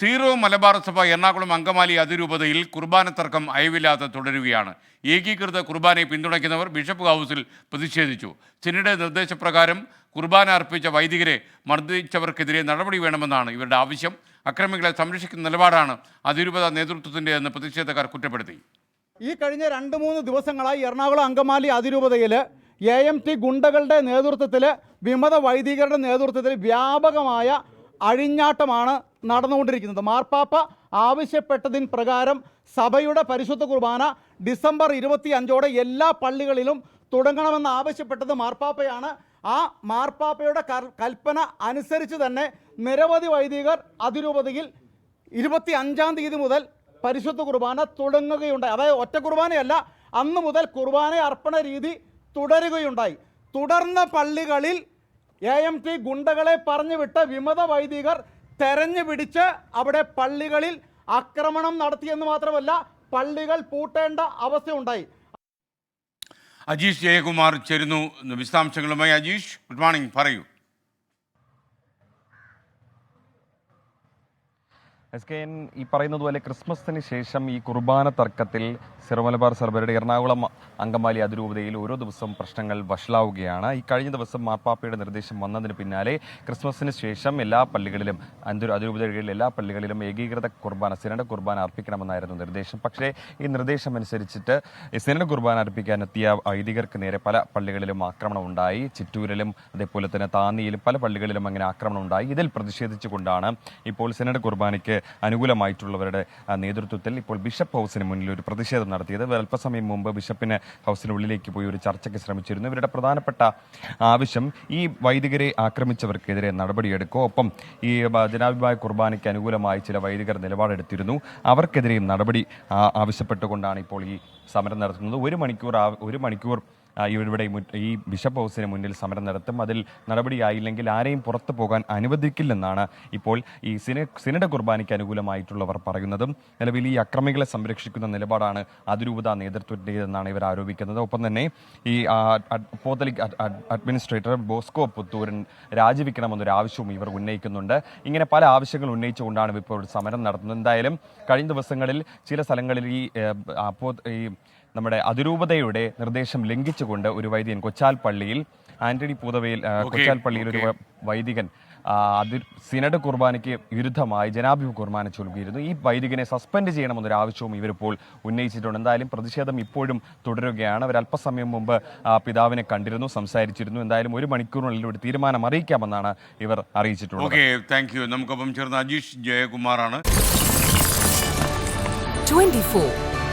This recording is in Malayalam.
സീറോ മലബാർ സഭ എറണാകുളം അങ്കമാലി അതിരൂപതയിൽ കുർബാന തർക്കം അയവില്ലാതെ തുടരുകയാണ്. ഏകീകൃത കുർബാനയെ പിന്തുണയ്ക്കുന്നവർ ബിഷപ്പ് ഹൗസിൽ പ്രതിഷേധിച്ചു. സിനിയുടെ നിർദ്ദേശപ്രകാരം കുർബാന അർപ്പിച്ച വൈദികരെ മർദ്ദിച്ചവർക്കെതിരെ നടപടി വേണമെന്നാണ് ഇവരുടെ ആവശ്യം. അക്രമികളെ സംരക്ഷിക്കുന്ന നിലപാടാണ് അതിരൂപത നേതൃത്വത്തിന്റെതെന്ന് പ്രതിഷേധക്കാർ കുറ്റപ്പെടുത്തി. ഈ കഴിഞ്ഞ രണ്ട് മൂന്ന് ദിവസങ്ങളായി എറണാകുളം അങ്കമാലി അതിരൂപതയിൽ എ എം ടി ഗുണ്ടകളുടെ നേതൃത്വത്തിൽ വിമത വൈദികരുടെ നേതൃത്വത്തിൽ വ്യാപകമായ അഴിഞ്ഞാട്ടമാണ് നടന്നുകൊണ്ടിരിക്കുന്നത്. മാർപ്പാപ്പ ആവശ്യപ്പെട്ടതിന് പ്രകാരം സഭയുടെ പരിശുദ്ധ കുർബാന ഡിസംബർ ഇരുപത്തി അഞ്ചോടെ എല്ലാ പള്ളികളിലും തുടങ്ങണമെന്ന് ആവശ്യപ്പെട്ടത് മാർപ്പാപ്പയാണ്. ആ മാർപ്പാപ്പയുടെ കൽപ്പന അനുസരിച്ച് തന്നെ നിരവധി വൈദികർ അതിരൂപതയിൽ ഇരുപത്തി അഞ്ചാം തീയതി മുതൽ പരിശുദ്ധ കുർബാന തുടങ്ങുകയുണ്ടായി. അതായത് ഒറ്റ കുർബാനയല്ല അന്ന് മുതൽ കുർബാന അർപ്പണ രീതി തുടരുകയുണ്ടായി. തുടർന്ന പള്ളികളിൽ എ എം ടി ഗുണ്ടകളെ പറഞ്ഞുവിട്ട വിമത വൈദികർ തെരഞ്ഞു പിടിച്ച് അവിടെ പള്ളികളിൽ ആക്രമണം നടത്തിയെന്ന് മാത്രമല്ല പള്ളികൾ പൂട്ടേണ്ട അവസ്ഥയുണ്ടായി. അജീഷ് ജയകുമാർ ചേരുന്നു വിശദാംശങ്ങളുമായി. Ajeesh good morning. പറയൂ. എസ് കെ എൻ ഈ പറയുന്നത് പോലെ ക്രിസ്മസിന് ശേഷം ഈ കുർബാന തർക്കത്തിൽ സിറമലബാർ സർബരുടെ എറണാകുളം അങ്കമാലി അതിരൂപതയിൽ ഓരോ ദിവസവും പ്രശ്നങ്ങൾ വഷളാവുകയാണ്. ഈ കഴിഞ്ഞ ദിവസം മാർപ്പാപ്പയുടെ നിർദ്ദേശം വന്നതിന് പിന്നാലെ ക്രിസ്മസിന് ശേഷം എല്ലാ പള്ളികളിലും അതിരൂപതകളിലെ എല്ലാ പള്ളികളിലും ഏകീകൃത കുർബാന സിനഡ് കുർബാന അർപ്പിക്കണമെന്നായിരുന്നു നിർദ്ദേശം. പക്ഷേ ഈ നിർദ്ദേശം അനുസരിച്ചിട്ട് സിനഡ് കുർബാന അർപ്പിക്കാനെത്തിയ വൈദികർക്ക് നേരെ പല പള്ളികളിലും ആക്രമണം ഉണ്ടായി. ചിറ്റൂരിലും അതേപോലെ തന്നെ താന്നിയിലും പല പള്ളികളിലും അങ്ങനെ ആക്രമണം ഉണ്ടായി. ഇതിൽ പ്രതിഷേധിച്ചുകൊണ്ടാണ് ഇപ്പോൾ സിനഡ് കുർബാനയ്ക്ക് അനുകൂലമായിട്ടുള്ളവരുടെ നേതൃത്വത്തിൽ ഇപ്പോൾ ബിഷപ്പ് ഹൗസിന് മുന്നിൽ ഒരു പ്രതിഷേധം നടത്തിയത്. അല്പസമയം മുമ്പ് ബിഷപ്പിന് ഹൗസിനുള്ളിലേക്ക് പോയി ഒരു ചർച്ചയ്ക്ക് ശ്രമിച്ചിരുന്നു. ഇവരുടെ പ്രധാനപ്പെട്ട ആവശ്യം ഈ വൈദികരെ ആക്രമിച്ചവർക്കെതിരെ നടപടിയെടുക്കുക ഒപ്പം ഈ ജനാഭിപ്രായ കുർബാനയ്ക്ക് അനുകൂലമായി ചില വൈദികർ നിലപാടെടുത്തിരുന്നു. അവർക്കെതിരെയും നടപടി ആവശ്യപ്പെട്ടുകൊണ്ടാണ് ഇപ്പോൾ ഈ സമരം നടത്തുന്നത്. ഒരു മണിക്കൂർ ഒരു മണിക്കൂർ ഇവിടെ ഈ ബിഷപ്പ് ഹൗസിന് മുന്നിൽ സമരം നടത്തും. അതിൽ നടപടിയായില്ലെങ്കിൽ ആരെയും പുറത്തു പോകാൻ അനുവദിക്കില്ലെന്നാണ് ഇപ്പോൾ ഈ സിന സിനഡ കുർബാനയ്ക്ക് അനുകൂലമായിട്ടുള്ളവർ പറയുന്നതും. നിലവിൽ ഈ അക്രമികളെ സംരക്ഷിക്കുന്ന നിലപാടാണ് അതിരൂപത നേതൃത്വത്തിന്റെതെന്നാണ് ഇവർ ആരോപിക്കുന്നത്. ഒപ്പം തന്നെ ഈ പോത്തലിക് ad- ad- administrator Bosco Puthooran രാജിവെക്കണമെന്നൊരു ആവശ്യവും ഇവർ ഉന്നയിക്കുന്നുണ്ട്. ഇങ്ങനെ പല ആവശ്യങ്ങൾ ഉന്നയിച്ചുകൊണ്ടാണ് ഇപ്പോൾ സമരം നടത്തുന്നത്. എന്തായാലും കഴിഞ്ഞ ദിവസങ്ങളിൽ ചില സ്ഥലങ്ങളിൽ ഈ ഈ നമ്മുടെ അതിരൂപതയുടെ നിർദ്ദേശം ലംഘിച്ചുകൊണ്ട് ഒരു വൈദികൻ കൊച്ചാൽ പള്ളിയിൽ ആന്റണി പൂതവയിൽ കൊച്ചാൽ പള്ളിയിൽ ഒരു വൈദികൻ അതിർ സിനഡ് കുർബാനയ്ക്ക് വിരുദ്ധമായി ജനാഭിമ കുർബാന ചൊല്ലുകയായിരുന്നു ഈ വൈദികനെ സസ്പെൻഡ് ചെയ്യണമെന്നൊരു ആവശ്യവും ഇവരിപ്പോൾ ഉന്നയിച്ചിട്ടുണ്ട്. എന്തായാലും പ്രതിഷേധം ഇപ്പോഴും തുടരുകയാണ്. അവർ അല്പസമയം മുമ്പ് പിതാവിനെ കണ്ടിരുന്നു സംസാരിച്ചിരുന്നു. എന്തായാലും ഒരു മണിക്കൂറിനുള്ളിൽ ഒരു തീരുമാനം അറിയിക്കാമെന്നാണ് ഇവർ അറിയിച്ചിട്ടുള്ളത്. ഓക്കെ താങ്ക് യു നമുക്കൊപ്പം ചേർന്ന അജീഷ് ജയകുമാറാണ്. 24